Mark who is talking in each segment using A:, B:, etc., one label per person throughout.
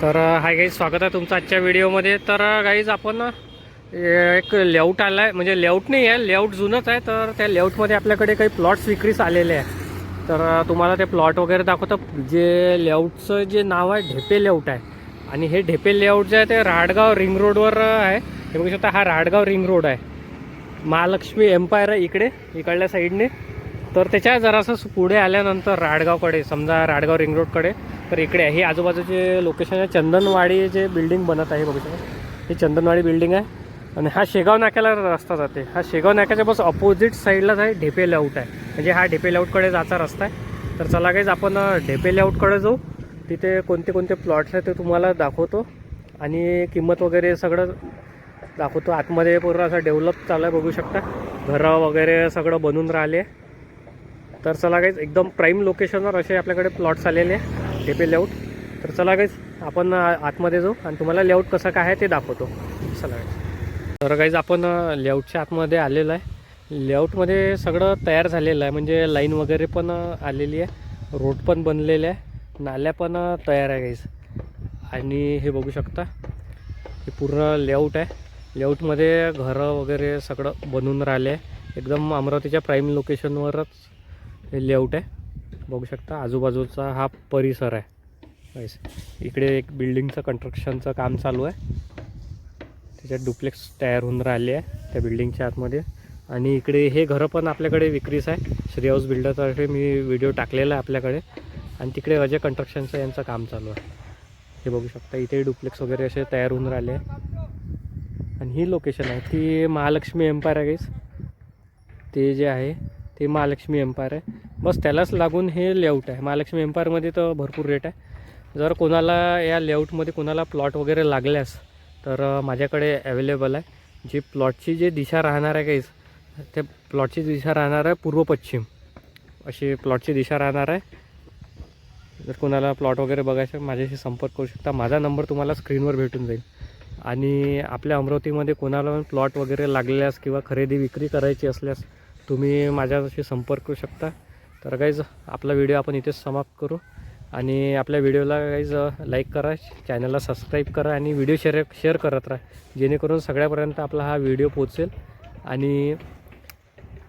A: तर hi guys स्वागत आहे तुमचं आजच्या व्हिडिओमध्ये. तर गाईज आपण एक लेआउट आला आहे म्हणजे लेआउट नाही आहे लेआउट जुनंच आहे. तर त्या लेआउटमध्ये आपल्याकडे काही प्लॉट्स विक्रीस आलेले आहे. तर तुम्हाला ते प्लॉट वगैरे दाखवतं. जे लेआउटचं जे नाव आहे ढेपे लेआउट आहे. आणि हे ढेपे लेआउट जे आहे ते राडगाव रिंग रोडवर आहे. हे बघू शकता हा राडगाव रिंग रोड आहे. महालक्ष्मी एम्पायर आहे इकडे इकडल्या साईडने तर त्याच्या जरासं पुढे आल्यानंतर राडगावकडे समजा राडगाव रिंग रोडकडे तर इकडे आहे. हे आजूबाजूचे लोकेशन आहे. चंदनवाडी जे बिल्डिंग बनत आहे बघू शकता. ही चंदनवाडी बिल्डिंग आहे. आणि हा शेगाव नाक्याला रस्ता जाते. हा शेगाव नाक्याच्या बस ऑपोजिट साईडलाच आहे. ढेपे लेआउट आहे. म्हणजे हा ढेपे लेआउटकडे जायचा रस्ता आहे. तर चला काहीच आपण ढेपे लेआउटकडे जाऊ. तिथे कोणते कोणते प्लॉट्स आहेत ते तुम्हाला दाखवतो. आणि किंमत वगैरे सगळं दाखवतो. आतमध्ये पूर्ण असं डेव्हलप चालू आहे बघू शकता. घरं वगैरे सगळं बनून राहिले. तर चला काहीच एकदम प्राईम लोकेशनवर असे आपल्याकडे प्लॉट्स आलेले आहे टेपे लेआउट तर चला गाईज आपण आतमध्ये जाऊ आणि तुम्हाला लेआउट कसं काय आहे ते दाखवतो. चला गाईज तर गाईज आपण लेआउटच्या आतमध्ये आलेलं आहे. लेआउटमध्ये सगळं तयार झालेलं आहे. म्हणजे लाईन वगैरे पण आलेली आहे. रोड पण बनलेले आहे. नाल्या पण तयार आहे गाईज आणि हे बघू शकता हे पूर्ण लेआउट आहे. लेआउटमध्ये घरं वगैरे सगळं बनून राहिले आहे. एकदम अमरावतीच्या प्राईम लोकेशनवरच हे लेआउट आहे. बघू शकता आजूबाजूचा हा परिसर आहे. इकडे एक बिल्डिंगचं कन्स्ट्रक्शनचं काम चालू आहे. त्याच्यात डुप्लेक्स तयार होऊन राहिले आहे त्या बिल्डिंगच्या आतमध्ये. आणि इकडे हे घरं पण आपल्याकडे विक्रीस आहे. श्री हाऊस बिल्डरतर्फे मी व्हिडिओ टाकलेला आहे आपल्याकडे. आणि तिकडे अजय कन्स्ट्रक्शनचं यांचं काम चालू आहे. हे बघू शकता इथे डुप्लेक्स वगैरे असे तयार होऊन राहिले आहे. आणि ही लोकेशन आहे ती महालक्ष्मी एम्पायर आहे ते जे आहे ते महालक्ष्मी एम्पायर आहे. बस त्यालाच लागून हे लेआउट आहे. महालक्ष्मी एम्पायरमध्ये तर भरपूर रेट आहे. जर कोणाला या लेआउटमध्ये कोणाला प्लॉट वगैरे लागल्यास तर माझ्याकडे अवेलेबल आहे. जी प्लॉटची जी दिशा राहणार आहे काहीच त्या प्लॉटची दिशा राहणार आहे पूर्व पश्चिम. अशी प्लॉटची दिशा राहणार आहे. जर कोणाला प्लॉट वगैरे बघायचं माझ्याशी संपर्क करू शकता. माझा नंबर तुम्हाला स्क्रीनवर भेटून जाईल. आणि आपल्या अमरावतीमध्ये कोणाला पण प्लॉट वगैरे लागल्यास किंवा खरेदी विक्री करायची असल्यास तुम्ही माझ्याशी संपर्क करू शकता. तर काहीच आपला व्हिडिओ आपण इथेच समाप्त करू. आणि आपल्या व्हिडिओला काहीच लाईक करा चॅनलला सबस्क्राईब करा आणि व्हिडिओ शेअर शेअर करत राहा. जेणेकरून सगळ्यापर्यंत आपला हा व्हिडिओ पोचेल आणि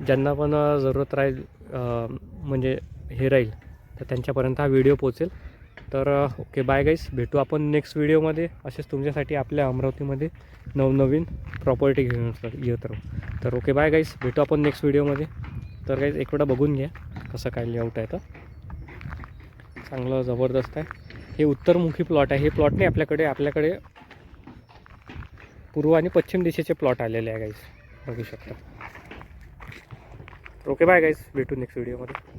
A: ज्यांना पण जरूरत राहील म्हणजे हे राहील तर त्यांच्यापर्यंत हा व्हिडिओ पोचेल तर ओके बाय गाईस भेटू आपण नेक्स्ट व्हिडिओमध्ये असेच तुमच्यासाठी आपल्या अमरावतीमध्ये नवनवीन प्रॉपर्टी घेऊन येत राहू. तर ओके बाय गाईस भेटू आपण नेक्स्ट व्हिडिओमध्ये तर गाईज एक वेळा बघून घ्या. कसं काय लेआउट आहे तर. चांगलं जबरदस्त आहे. हे उत्तरमुखी प्लॉट आहे. हे प्लॉट नाही आपल्याकडे आपल्याकडे पूर्व आणि पश्चिम दिशेचे प्लॉट आलेले आहे गाईज बघू शकता. ओके बाय गाईज भेटू नेक्स्ट व्हिडिओमध्ये